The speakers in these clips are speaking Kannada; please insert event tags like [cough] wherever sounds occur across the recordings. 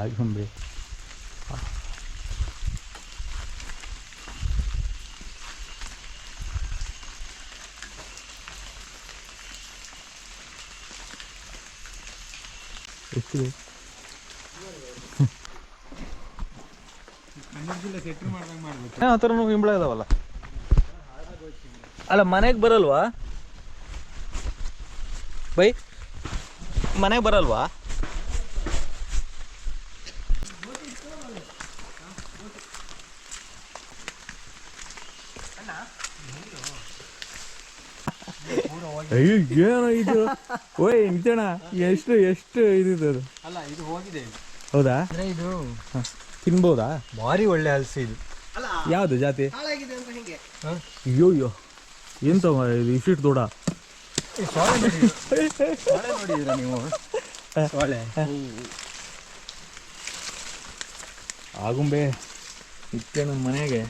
ಆಗುಂಬೆ ಎಷ್ಟಿದೆ ಆ ಥರನೂ ಇಂಬಳ ಇದಾವಲ್ಲ. ಅಲ್ಲ ಮನೆಗೆ ಬರಲ್ವಾ? ಬೈ. ಮನೆಗೆ ಬರಲ್ವಾ? ಅಯ್ಯೋ ಏನೋ ಇದು? ಓಯ್ ನಿಜಣ ಎಷ್ಟು ಎಷ್ಟು ಇದಿದೆ ಅದು? ಅಲ್ಲ ಇದು ಹೋಗಿದೆ ಹೌದಾ? ಇದು. ತಿನ್ಬೋದಾ? ಭಾರಿ ಒಳ್ಳೆ ಹಲಸು ಇದು. ಯಾವುದು ಜಾತಿ? ಹಾಳಾಗಿದೆ ಅಂತ ಹಿಂಗೆ? ಅಯ್ಯೋ ಅಯ್ಯೋ ಎಂತ ಇದು ಇಷ್ಟಿಟ್ಟು ದೊಡ್ಡ? ಸೊಳ್ಳೆ ನೋಡಿ. ಸೊಳ್ಳೆ ನೋಡಿದ್ದೀರಾ ನೀವು? ಸೊಳ್ಳೆ. ಆಗುಂಬೆ ಇತ್ತೆ ನಮ್ಮ ಮನೆಗೆ.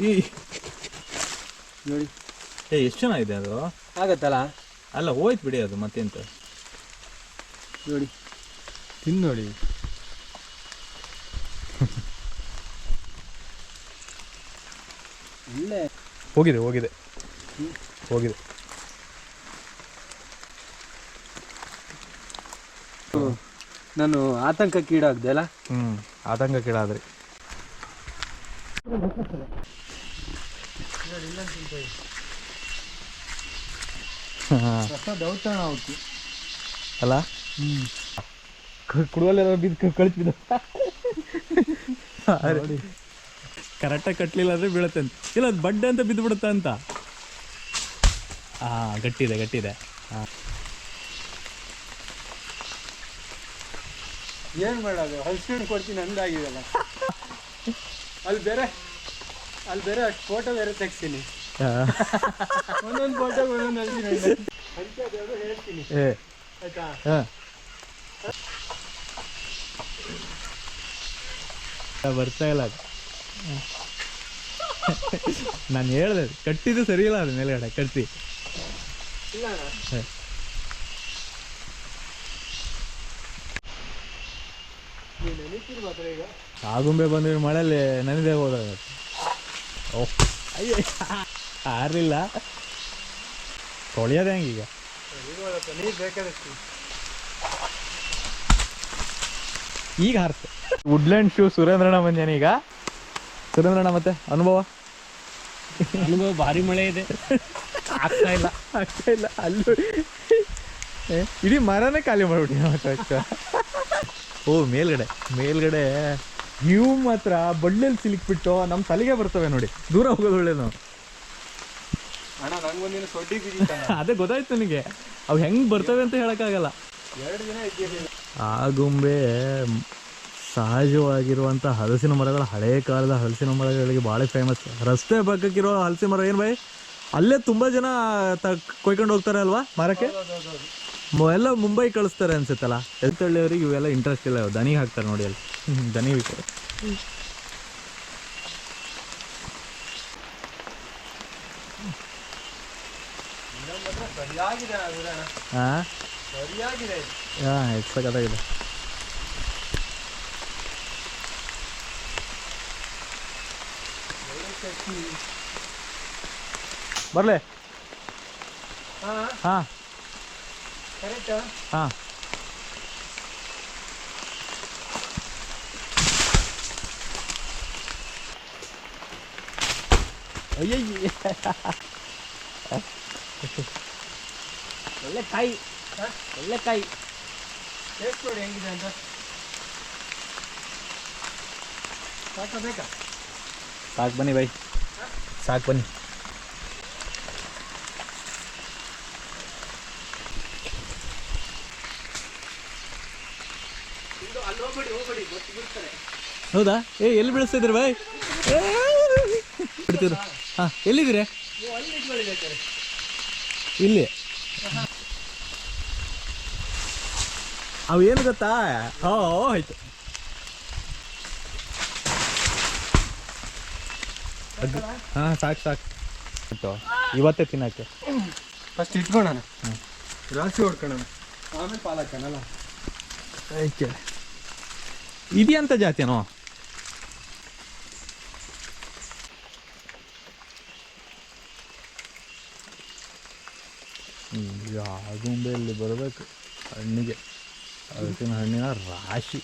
ಈ. ನೋಡಿ. ಏ ಎಷ್ಟು ಚೆನ್ನಾಗಿದೆ ಅದು? ಆಗತ್ತಲ್ಲ? ಅಲ್ಲ ಹೋಯ್ತು ಬಿಡಿ ಅದು ಮತ್ತೆಂತ? ನೋಡಿ. ತಿಂದು ನೋಡಿ. ಒಳ್ಳೆ ಹೋಗಿದೆ ಹೋಗಿದೆ. ಹೋಗಿದೆ. ನಾನು ಆತಂಕಕ್ಕೀಡಾಗ್ದೆ ಅಲ್ಲ? ಹ್ಞೂ ಆತಂಕ ಕೇಳಾದ್ರಿ ಹಾಂ ಹೊಸ ದೌತಣ ಅವತ್ತು ಅಲ್ಲ ಕುಡುವಲ್ಲೆಲ್ಲ ಬಿದ್ದು ಕಳಿಸಿದ ಕರೆಕ್ಟಾಗಿ ಕಟ್ಟಲಿಲ್ಲ ಅಂದರೆ ಬೀಳುತ್ತೆ ಅಂತ. ಇಲ್ಲ ಅದು ಬಡ್ಡೆ ಅಂತ ಬಿದ್ದು ಬಿಡುತ್ತ ಅಂತ. ಹಾಂ ಗಟ್ಟಿದೆ ಗಟ್ಟಿದೆ. ಹಾಂ ಏನು ಮಾಡೋದು? ಹಲ್ಸಿನ ಕೊಡ್ತೀನಿ ಅಲ್ಲ ಅಲ್ಲಿ ಬೇರೆ ಅಲ್ಲಿ ಬೇರೆ ಅಷ್ಟು ಫೋಟೋ ಬೇರೆ ತೆಗ್ಸಿನಿ ಒಂದೊಂದು ಫೋಟೋ ಒಂದೊಂದು ಹಲ್ಸಿನ ಹೇಳ್ತೀನಿ. ಆಯ್ತಾ? ಹಾಂ. ಬರ್ತಾ ಇಲ್ಲ ಅದು. ನಾನು ಹೇಳ್ದೆ ಕಟ್ಟಿದ್ದು ಸರಿ ಇಲ್ಲ ಅದು ಮೇಲ್ಗಡೆ ಕಟ್ಟಿ. ಇಲ್ಲ ಅಣ್ಣ ಹೇ. ನೀನು ನೆನಪಿರ್ಬೋದ್ರ ಈಗ ಆಗುಂಬೆ ಬಂದಿರೋ ಮಳೆಯಲ್ಲಿ ನನಗೆ ಹೋದಾಗ ಓಹ್ ಅಯ್ಯ ಆರ್ಲಿಲ್ಲ ತೊಳೆಯೋದೆ ಹೆಂಗೀಗ ಈಗ. ಹಾರ್ತೆ. ವುಡ್ಲ್ಯಾಂಡ್ ಶೂ ಸುರೇಂದ್ರಣ್ಣ ಬಂದೇನೆ ಈಗ. ಸುರೇಂದ್ರಣ್ಣ ಮತ್ತೆ ಅನುಭವ? ಅನುಭವ ಭಾರಿ ಮಳೆ ಇದೆ. ಆಗ್ತಾ ಇಲ್ಲ. ಆಗ್ತಾ ಇಲ್ಲ ಅಲ್ಲೂ. ಏ, ಇಡೀ ಮರನೇ ಖಾಲಿ ಮಾಡ್ಬಿಟ್ಟು ಓ ಮೇಲ್ಗಡೆ ಮೇಲ್ಗಡೆ. ಇವು ಮಾತ್ರ ಬಳ್ಳಿಯಲ್ಲಿ ಸಿಲುಕ್ಬಿಟ್ಟು ನಮ್ಮ ತಲೆಗೆ ಬರ್ತವೆ ನೋಡಿ. ದೂರ ಹೋಗೋದು ಒಳ್ಳೇದು. [laughs] ಅದೇ ಗೊತ್ತಾಯ್ತು ನನಗೆ ಅವು ಹೆಂಗೆ ಬರ್ತವೆ ಅಂತ ಹೇಳೋಕ್ಕಾಗಲ್ಲ. ಎರಡು ದಿನ ಇದ್ದಿರಲಿಲ್ಲ ಆಗುಂಬೆ ಸಹಜವಾಗಿರುವಂಥ ಹಲಸಿನ ಮರಗಳು ಹಳೆ ಕಾಲದ ಹಲಸಿನ ಮರಗಳಿಗೆ ಭಾಳ ಫೇಮಸ್ ರಸ್ತೆ ಪಕ್ಕಕ್ಕಿರೋ ಹಲಸಿನ ಮರ ಏನು ಬೈ ಅಲ್ಲೇ ತುಂಬಾ ಜನ ತ ಕೊಯ್ಕೊಂಡು ಹೋಗ್ತಾರೆ ಅಲ್ವಾ ಮರಕ್ಕೆ? ಎಲ್ಲ ಮುಂಬೈ ಕಳಿಸ್ತಾರೆ ಅನ್ಸುತ್ತಲ್ಲ? ಎತ್ತಳ್ಳಿಯವ್ರಿಗೆ ಇವೆಲ್ಲ ಇಂಟ್ರೆಸ್ಟ್ ಇಲ್ಲ ದನಿ ಹಾಕ್ತಾರೆ ನೋಡಿ ಅಲ್ಲಿ. [laughs] ದನಿ ವಿಷಯ. ಸರಿಯಾಗಿದೆ ಹಾ ಹಾಂ ಸಖತ್ತಾಗಿದೆ. ಬರಲೇ. ಹಾಂ. ಹಾಂ ಕರೆಕ್ಟಾ ಹಾಂ ಅಯ್ಯಯ್ಯ ಒಳ್ಳೆ ಕಾಯಿ ಒಳ್ಳೆ ಕಾಯಿ ಟೇಸ್ಟ್ ನೋಡಿ ಹೆಂಗಿದೆ ಅಂತ ಸಾಕ ಬೇಕಾ ಸಾಕು ಬನ್ನಿ ಬೈ ಸಾಕು ಬನ್ನಿ ಅಲ್ಲಿ ಹೋಗ್ಬೇಡಿ ಹೋಗ್ಬೇಡಿ ಗೊತ್ತು ಬಿಡ್ತಾರೆ ಹೌದಾ? ಏ ಎಲ್ಲಿ ಬೆಳೆಸ್ತಿದ್ರಿ ಬಾಯ್? ಬಿಡ್ತೀರ ಹಾಂ ಎಲ್ಲಿದ್ದೀರಿ? ಇಲ್ಲಿ. ಅವು ಏನು ಗೊತ್ತಾ? ಹೋ ಆಯ್ತು ಹಾಂ ಸಾಕು ಸಾಕು. ಆಯ್ತು. ಇವತ್ತೇ ತಿನ್ನಕ್ಕೆ. ಫಸ್ಟ್ ಇಟ್ಕೊಳ್ಳೋಣ. ರಾಶಿ ಹೊಡ್ಕೊಳ್ಳೋಣ. ಆಮೇಲೆ ಪಾಲಕ್ಕನಲ್ಲ ಹಾಕೋಣಲ್ಲ ಓಕೆ ಇದೆಂತ ಜಾತಿನೋ ಆಗುಂಬೆಯಲ್ಲಿ ಬರಬೇಕು ಹಣ್ಣಿಗೆ. ಅದಕ್ಕಿನ ಹಣ್ಣಿನ ರಾಶಿ.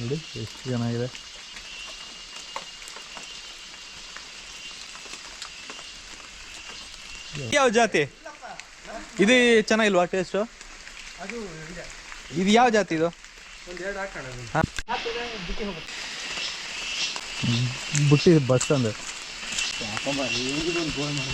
ನೋಡಿ ಎಷ್ಟು ಚೆನ್ನಾಗಿದೆ. ಯಾವ ಜಾತಿ? ಇದು ಚೆನ್ನಾಗಿಲ್ವಾ ಟೇಸ್ಟು ಅದು ಇದೆ. ಇದು ಯಾವ ಜಾತಿ ಇದು? ಬುಟ್ಟಿ ಬಸ್ ಅಂದ್ರೆ ಯಾಕಮ್ಮ ಒಂದು ಗೋಲ್ ಮಾಡಿ